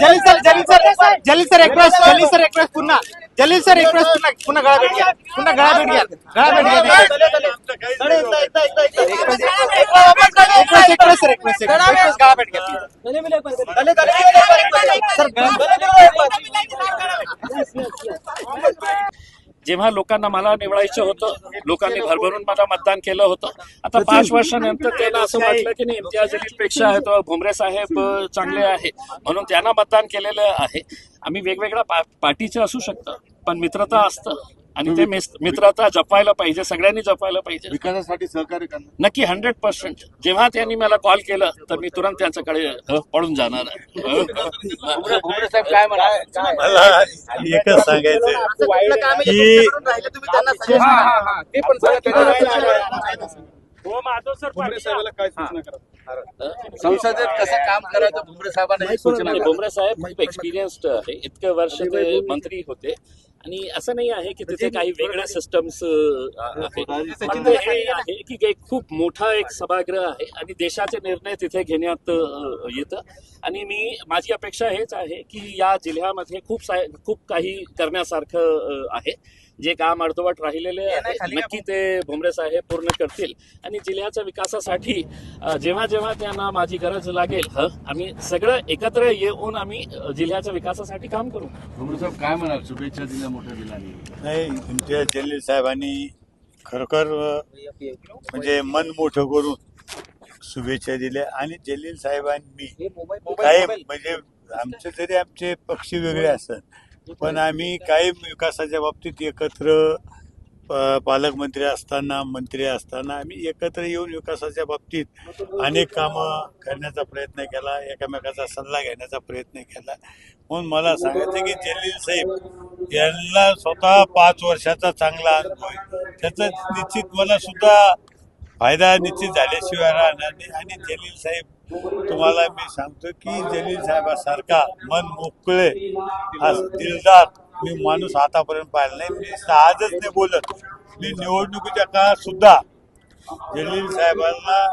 Jalil sir Jalil sir Jalil sir request Jalil sir request पुन्हा Jalil sir request पुन्हा पुन्हा गळा भेट घ्या पुन्हा गळा भेट घ्या गळा भेट घ्या रिक्वेस्ट रिक्वेस्ट रिक्वेस्ट रिक्वेस्ट गळा भेट घ्या सर जेव्हा लोकांना मला निवडायचं होतं लोकांनी भरभरून मला मतदान केलं होतं. आता पाच वर्षानंतर त्यांना असं वाटलं की नाही इम्तियाजपेक्षा आहे तो भुमरे साहेब चांगले आहे. म्हणून त्यांना मतदान केलेलं आहे. आम्ही वेगवेगळ्या पार्टीचे असू शकतं पण मित्रता असतं. आणि ते मित्रता जपायला पाहिजे सगळ्यांनी जपायला पाहिजे. विकासासाठी सहकार्य करणार. नक्की हंड्रेड पर्सेंट जेव्हा त्यांनी मला कॉल केलं तर मी तुरंत त्यांच्याकडे पळून जाणार आहे. एकच सांगायचं की संसदेत कसं काम करायचं भुमरे साहेबांना. भुमरे साहेब खूप एक्सपिरियन्स्ड आहे. इतकं वर्ष ते मंत्री होते. आणि असं नाही आहे की तिथे काही वेगळ्या सिस्टम्स आहे. पण ते हे आहे की एक खूप मोठा एक सभागृह आहे आणि देशाचे निर्णय तिथे घेण्यात येतं. आणि मी माझी अपेक्षा हेच आहे की या जिल्ह्यामध्ये खूप सा खूप काही करण्यासारखं आहे. जे काम अर्धवट राहिलेले आहे नक्की ते भुमरे साहेब पूर्ण करतील. आणि जिल्ह्याच्या विकासासाठी जेव्हा जेव्हा त्यांना माझी गरज लागेल ह, आम्ही सगळं एकत्र येऊन आम्ही जिल्ह्याच्या विकासासाठी काम करू. भुमरे साहेब काय म्हणाल? शुभेच्छा दिल्या नाही इम्तियाज जलील साहेबांनी खरोखर म्हणजे मन मोठं करून शुभेच्छा दिल्या. आणि जलील साहेबांनी काही म्हणजे आमचे जरी आमचे पक्ष वेगळे असत पण आम्ही काही विकासाच्या बाबतीत एकत्र प- पालकमंत्री असताना मंत्री असताना आम्ही एकत्र येऊन विकासाच्या बाबतीत अनेक कामं करण्याचा प्रयत्न केला एकमेकाचा सल्ला घेण्याचा प्रयत्न केला. म्हणून मला सांगायचं की जलील साहेब यांना स्वतः पाच वर्षाचा चांगला अनुभव आहे. त्याचा निश्चित मला सुद्धा फायदा निश्चित झाल्याशिवाय राहणार नाही. आणि जलील साहेब तुम्हाला मी सांगतो की जलील साहेबासारखा मन मोकळे दिलदार मी माणूस आतापर्यंत पाहिला नाही. मी आजच नाही बोलत. मी निवडणुकीच्या काळात सुद्धा जलील साहेबांना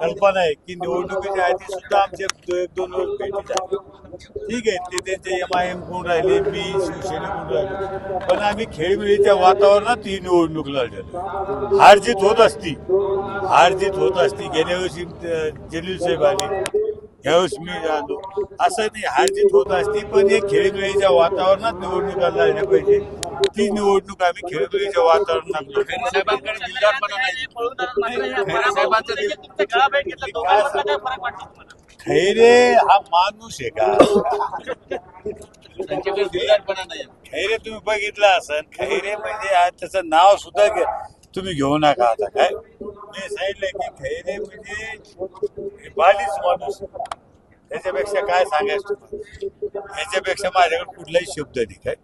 कल्पना आहे की निवडणुकीच्या आधी सुद्धा आमचे एक दोन वर्ष भेटी झाली ठीक आहे ते त्यांचे एम आय एम कोण राहिले मी शिवसेना कोण राहिले. पण आम्ही खेळमेळीच्या वातावरणात ही निवडणूक लढलेलो हारजीत होत असती. हारजीत होत असती. गेल्या वर्षी जलील साहेब आले. यावेळेस मी आलो असं नाही हारजीत होत असती पण हे खेळमेळीच्या वातावरणात निवडणुका लढल्या पाहिजे. ती निवडणूक आम्ही खेळमेळीच्या वातावरणात. खैरे हा माणूस आहे का? खैरे तुम्ही बघितलं असन खैरे म्हणजे आज त्याचं नाव सुद्धा तुम्ही घेऊ नका आता काय? मी सांगितलंय की खैरे म्हणजे बालीच माणूस. त्याच्यापेक्षा काय सांगायचं तुम्हाला? याच्यापेक्षा माझ्याकडे कुठलाही शब्द नाही काय?